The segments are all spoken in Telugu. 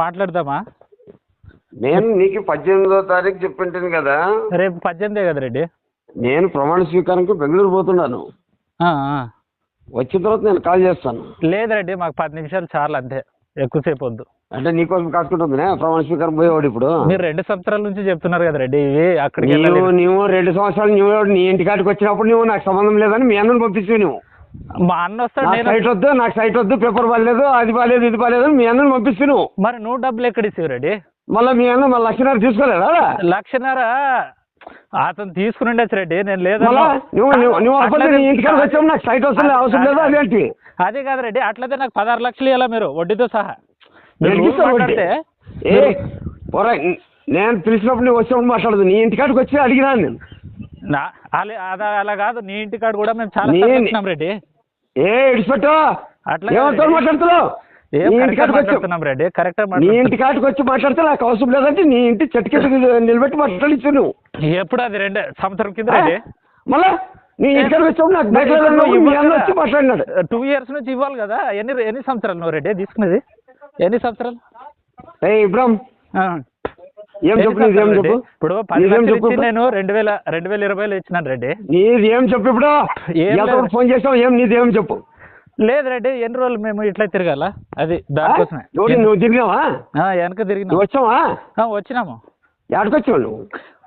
మాట్లాడదామా? నేను నీకు పద్దెనిమిదో తారీఖు చెప్పింటాను కదా. రేపు పద్దెనిమిదే కదా రెడ్డి? నేను ప్రమాణ స్వీకారంకి బెంగళూరు పోతున్నాను. వచ్చిన తర్వాత నేను కాల్ చేస్తాను. లేదు రెడ్డి మాకు పది నిమిషాలు చాలు అంతే. ఎక్కువసేపు వద్దు. అంటే నీకోసం కాసుకుంటుందినే ప్రమాణ స్వీకారం పోయేవాడు ఇప్పుడు. మీరు రెండు సంవత్సరాల నుంచి చెప్తున్నారు కదా రెడ్డి ఇవి అక్కడికి నీవు వెళ్ళాలి నీవు రెండు సంవత్సరాలు నువ్వు నీ ఇంటికాడికి వచ్చినప్పుడు నువ్వు నాకు సంబంధం లేదని మీ అన్నను పంపించు నువ్వు. మా అన్న వస్తాడు నాకు నేను సైట్ వద్దు నాకు సైట్ వద్దు పేపర్ బాగాలేదు అది బాగాలేదు ఇది బాగాలేదు అని మీ అన్నను పంపిస్తు నువ్వు మరి నువ్వు డబ్బులు ఎక్కడ ఇస్తావు రెడ్డి? మళ్ళీ మీ అన్న మళ్ళీ లక్షణాలు తీసుకోలేదా? లక్షన్నర? అతను తీసుకుని ఉండొచ్చు రెడ్డి నేను లేదా మళ్ళా నువ్వు నువ్వు నువ్వు అప్పుడు నీ ఇంటికాడికి వచ్చావు నాకు సైట్ వస్తుంది అవసరం లేదు అదేంటి? అదే కాదు రెడ్డి అట్లయితే నాకు పదహారు లక్షలు ఇవ్వాలి మీరు వడ్డీతో సహా. మీరు. మాట్లాడితే ఏ పోరా నేను పిలిచినప్పుడు నువ్వు వచ్చినప్పుడు మాట్లాడదు నీ ఇంటికాడికి వచ్చి అడిగినాను నేను. నా అలా అదా అలా కాదు నీ ఇంటికాడ కూడా మేము చాలా నీ- సార్లు వచ్చినాం రెడ్డి. ఏ ఇడిచిపెట్టు. మాట్లాడుతున్నావు? నీ వచ్చి మాట్లాడితే నాకు అవసరం లేదంటే నీ ఇంటి చెట్టు కింద నిలబెట్టి మాట్లాడించు నువ్వు. ఎప్పుడు అది రెండు సంవత్సరం కింద మళ్ళా? నీ నాకు. వచ్చి మాట్లాడినాడు. టూ ఇయర్స్ నుంచి ఇవ్వాలి కదా. ఎన్ని ఎన్ని సంవత్సరాలు నువ్వు రెడ్డి తీసుకునేది ఎన్ని సంవత్సరాలు? ఏ ఇబ్రామ్. ఏం చెప్పు నీదేం సంవత్సరాలు చెప్పు? ఇప్పుడు పది లక్షలు ఇచ్చి? నేను రెండు వేల రెండు వేల ఇరవైలో ఇచ్చినాను రెడ్డి. నీది ఏం చెప్పు ఇప్పుడు? ఏం. ఫోన్ చేసావు ఏం నీదేం చెప్పు? లేదు రెడ్డి ఎన్ని రోజులు మేము ఇట్లా తిరగాల? అది దానికోసమే. నువ్వు తిరిగావా? ఆ, వెనక తిరిగినాము వచ్చావా? ఆ, వచ్చినాము. ఎక్కడికొచ్చావు నువ్వు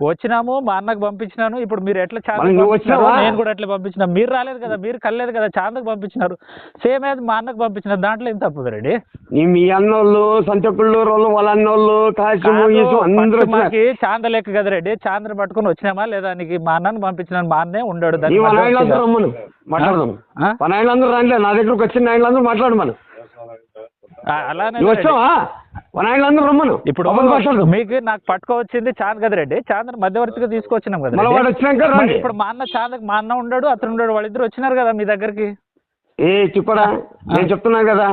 వచ్చినాము మా అన్నకు పంపించినాను. ఇప్పుడు మీరు ఎట్లా చాందకు పంపించినారో వచ్చినావా? నేను కూడా అట్లా పంపించిన. మీరు రాలేదు కదా మీరు కలలేదు కదా చాందకు పంపించినారు. సేమ్ యాజ్ మా అన్నకు పంపించినారు దాంట్లో ఏం తప్పు రెడ్డి నీ మీ అన్నోళ్ళు సంతకుళ్ళూరు వాళ్ళు వాళ్ళ అన్నోళ్ళు అందరూ మాకి చాంద లెక్క కదా రెడ్డి చాంద్ర పట్టుకొని వచ్చినామా? లేదా నీకు మా అన్నను పంపించినాను మా అన్నే ఉండాడు మన మాట్లాడదాం? మన రానిలే నా దగ్గరకు వచ్చిన ఆయనందరూ మాట్లాడమను ఆ, అలానే. వచ్చావా? రమ్మను. ఇప్పుడు మీకు నాకు పట్టుకోవచ్చింది చాంద్ కదా రెడ్డి. చాంద్ర మధ్యవర్తిగా తీసుకొచ్చినాం కదా ఇప్పుడు మా అన్న చాందకు మా అన్న ఉన్నాడు అతను ఉన్నాడు వాళ్ళిద్దరు వచ్చినారు కదా మీ దగ్గరికి. ఏ చిక్కడా నేను చెప్తున్నాను కదా.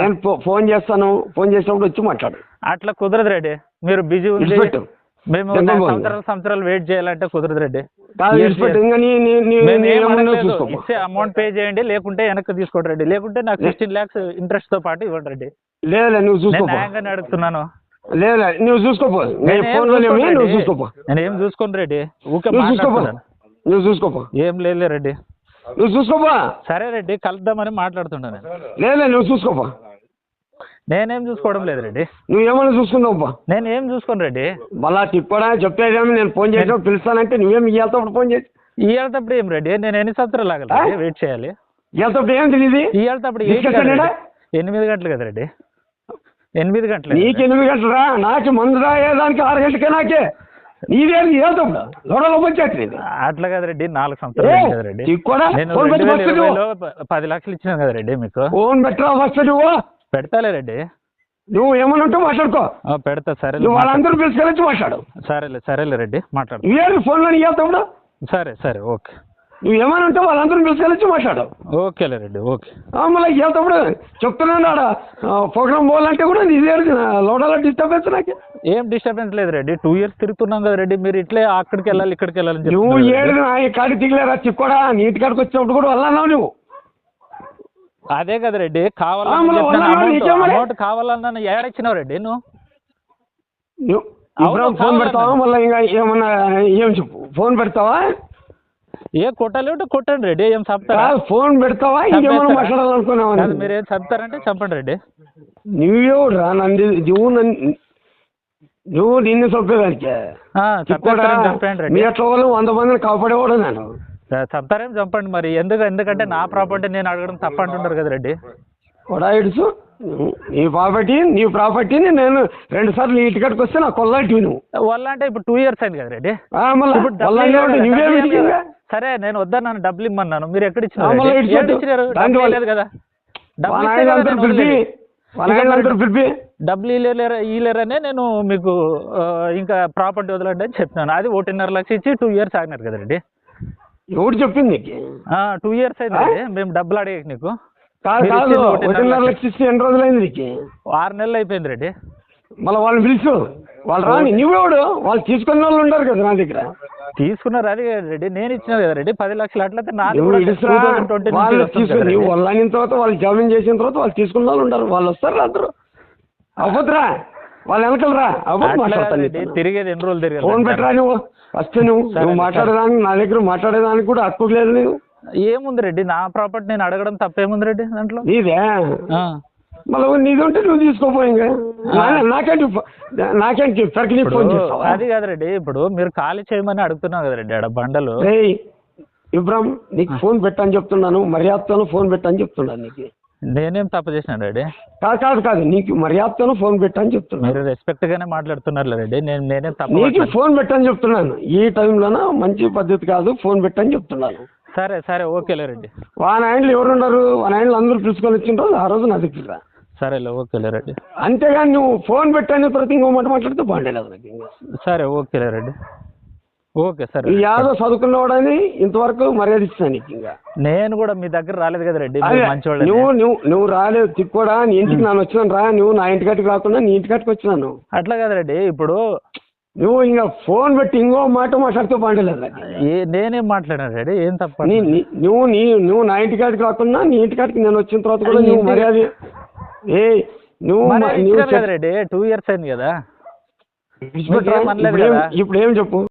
నేను ఫోన్ చేస్తాను. ఫోన్ చేసినప్పుడు వచ్చి మాట్లాడు. అట్లా కుదరదు రెడ్డి. మీరు బిజీ ఉంది. మేము. సంవత్సరాలు సంవత్సరాలు వెయిట్ చేయాలంటే కుదరదు రెడ్డి. చూసుకో ఇచ్చే అమౌంట్ పే చేయండి లేకుంటే వెనక్కి తీసుకోండి రెడ్డి. లేకుంటే నాకు సిక్స్టీన్ ల్యాక్స్ ఇంట్రెస్ట్తో పాటు ఇవ్వండి రెడ్డి. లేదు నువ్వు న్యాయంగానే అడుగుతున్నాను. లేదు నువ్వు చూసుకోపో నేను చూసుకోను నువ్వు. చూసుకోపో నేను ఏం చూసుకోను రెడ్డి. ఊకే చూసుకోపో నువ్వు చూసుకోపో ఏం లేదు రెడ్డి. నువ్వు చూసుకోపో సరే రెడ్డి కలుద్దామని మాట్లాడుతున్నాను నేను. లేదు నువ్వు చూసుకోపో నేనేం చూసుకోవడం లేదు రెడ్డి. నువ్వు ఏమన్నా చూసుకున్నావు నేను ఏం చూసుకోను రెడ్డి. మళ్ళా తిప్పడా చెప్పేదేమో నేను ఫోన్ చేసావు పిలుస్తానంటే నువ్వేం ఇయ్యాలతో ఫోన్ చేసి ఇయ్యాలతప్పుడు ఏం రెడ్డి నేను ఎన్ని సంవత్సరాలు ఆగలి? వెయిట్ చేయాలి. ఏం తెలియదు? ఎనిమిది గంటలు కదా రెడ్డి ఎనిమిది గంటలు నీకు ఎనిమిది గంటలరా నాకు మందు రాయేదానికి ఆరు గంటలకే నాకే? పంచాయతీ అట్లా కదా రెడ్డి నాలుగు సంవత్సరాలు కదా రెడ్డి రెండు పది లక్షలు ఇచ్చినాను కదా రెడ్డి మీకు. ఫోన్ పెట్టరా ఫస్ట్ నువ్వు పెడతాలే రెడ్డి నువ్వు ఏమన్నా ఉంటే మాట్లాడుకో. పెడతా సరేలే నువ్వు. వాళ్ళందరూ పిలుచుకెళ్ళి మాట్లాడు. సరేలే సరేలే రెడ్డి మాట్లాడు ఫోన్లో ఇయ్యాలతో సరే సరే ఓకే. నువ్వు ఏమైనా ఉంటే వాళ్ళందరూ పిలుచుకెళ్ళి మాట్లాడు. ఓకేలే రెడ్డి ఓకే. మళ్ళీ ఇయ్యాలతప్పుడు చెప్తున్నాను ఆడ ప్రోగ్రామ్ పోవాలంటే కూడా నీ దగ్గర లోడాల డిస్టర్బెన్స్ నాకు. ఏం డిస్టర్బెన్స్ లేదు రెడ్డి టూ ఇయర్స్ తిరుగుతున్నాం కదా రెడ్డి మీరు ఇట్లే అక్కడికి వెళ్ళాలి ఇక్కడికి వెళ్ళాలని నువ్వు ఏడు కాడికి దిగలేరా చిక్కోడా నీటి కాడికి వచ్చినప్పుడు కూడా వెళ్ళన్నావు నువ్వు. అదే కదా రెడ్డి ఆ, కావాలని మళ్ళీ చెప్పినాను. వాళ్ళ అమౌంట్ నీకేం మరి? అమౌంట్ కావాలన్నా ఏడిచ్చినావు రెడ్డి నువ్వు అవును, ఫోన్. పెడతావా? మళ్ళీ ఇంకా ఏమన్నా ఏం చెప్పు? ఫోన్ పెడతావా? ఏ కొట్టాలి ఉంటే కొట్టండి రెడ్డి ఏం చంపుతారా? ఫోన్ పెడతావా? చంపేస్తారా? మాట్లాడాలనుకున్నావా మీరు ఏం చంపుతారంటే చంపండి రెడ్డి. నువ్వెవడు రా నంది నువ్వు నువ్వు నిన్ను చంపేదానికి? మీ రెడ్డి. అట్లా వాళ్ళు వంద మందిని కాపాడేవాడు నేను. చంపుతారేం చంపండి మరి. ఎందుకు ఎందుకంటే నా ప్రాపర్టీ నేను అడగడం తప్ప అంటుంటారు కదా రెడ్డి. కూడా ఇడుచు నీ ప్రాపర్టీ నీ ప్రాపర్టీని నేను రెండు సార్లు నీ ఇంటికాడికి వస్తే నా కొల్లాంటివి నువ్వు. వాళ్ళ అంటే ఇప్పుడు టూ ఇయర్స్ అయింది కదా రెడ్డి నువ్వే. సరే నేను వద్దన్నాను డబ్బులు ఇమ్మన్నాను. మీరు ఎక్కడ ఇచ్చినారు? వల్ల- కదా. డబ్బులు కదా ఆయనందరూ నేను మీకు ఇంకా ప్రాపర్టీ వదలండి అని చెప్పినాను. అది ఒకటిన్నర లక్ష ఇచ్చి టూ ఇయర్స్ ఆగినారు కదా రెడ్డి ఎవడు చెప్పింది నీకు? టూ ఇయర్స్ అయింది. మేము డబ్బులు అడిగాక నీకు. కాదు కాదు. ఒకటిన్నర లక్ష. ఇస్తే ఎన్ని రోజులైంది నీకు? ఆరు నెలలు అయిపోయింది రెడ్డి. మళ్ళీ వాళ్ళని పిలుచు వాళ్ళు రాని నువ్వెవడు వాళ్ళు తీసుకున్న వాళ్ళు ఉంటారు కదా నా దగ్గర. తీసుకున్నారు అది రెడ్డి. నేను ఇచ్చిన కదా రెడ్డి. పది లక్షలు అట్లయితే నాది నువ్వు కూడా ఇడుసురా? 2020 నుంచి వాళ్ళు వస్తుంది కదా తీసుకుని రెడ్డి. వాళ్ళు అయిన తర్వాత వాళ్ళు జామీన్ చేసిన తర్వాత వాళ్ళు తీసుకున్న వాళ్ళు ఉంటారు. వాళ్ళు వస్తారు అందరూ అవ్వదురా వాళ్ళ వెనకలరా అవ్వదు మాట్లాడతాను. తిరిగేది ఎన్ని రోజులు తిరగాలి ఫోన్ పెట్టరా నువ్వు? ఫస్ట్ నువ్వు నువ్వు. మాట్లాడేదానికి నా దగ్గర మాట్లాడేదానికి కూడా హక్కు లేదు నేను ఏముంది రెడ్డి? నా ప్రాపర్టీ నేను అడగడం తప్పేముంది రెడ్డి దాంట్లో? నీదే. మళ్ళీ నీది ఉంటే నువ్వు తీసుకోపోయి ఇంకా. నా- నాకేంటి నాకేంటి ఫోన్ చేస్తావా? అది కాదు రెడ్డి ఇప్పుడు మీరు ఖాళీ చేయమని అడుగుతున్నావు కదా రెడ్డి ఆడ బండలు. ఇబ్రామ్ నీకు ఫోన్ పెట్టని చెప్తున్నాను మర్యాదతోనే ఫోన్ పెట్టని చెప్తున్నాను నీకు. నేనేం తప్పు చేసినాను రెడ్డి? కాదు కాదు కాదు నీకు మర్యాదతోనే ఫోన్ పెట్టని చెప్తున్నాను. మీరు రెస్పెక్ట్ గానే మాట్లాడుతున్నారు రెడ్డి నేను నేనేం తప్పు నీకు. ఫోన్ పెట్టని చెప్తున్నాను. ఈ టైంలోన మంచి పద్ధతి కాదు ఫోన్ పెట్టని చెప్తున్నాను. సరే సరే ఓకేలే రెడ్డి. వాన ఆయనలు ఎవరున్నారు? వాన ఆయనలు అందరూ పిలుచుకొని వచ్చిన రోజు ఆ రోజు నా దగ్గర. సరేలే ఓకేలే రెడ్డి. అంతేగాని నువ్వు ఫోన్ పెట్టని ప్రతి ఇంకో మాట మాట్లాడితే బాగుండేది నాకు ఇంకా సరే ఓకేలే రెడ్డి. ఓకే సరే. ఈ యాదో చదువుకున్నవాడని ఇంతవరకు మర్యాద ఇస్తాను నీకు ఇంకా. నేను కూడా మీ దగ్గర రాలేదు కదా రెడ్డి అదే, నువ్వు నువ్వు నువ్వు రాలేదు తిక్కుడా నీ ఇంటికి నేను వచ్చినాను రా నువ్వు నా ఇంటికాటికి రాకుండా నీ ఇంటికాటికి వచ్చినాను. అట్లా కదా రెడ్డి ఇప్పుడు నువ్వు ఇంకా ఫోన్ పెట్టి ఇంకో మాట మాట్లాడితే ఏ నేనేం మాట్లాడాను రెడ్డి ఏం తప్ప నువ్వు నీ నువ్వు నా ఇంటికాడికి రాకుండా నీ ఇంటికాడికి నేను వచ్చిన తర్వాత కూడా నువ్వు మర్యాద ఏ నువ్వు రెడ్డి టూ ఇయర్స్ అయింది కదా? ఇప్పుడు ఏం చెప్పు?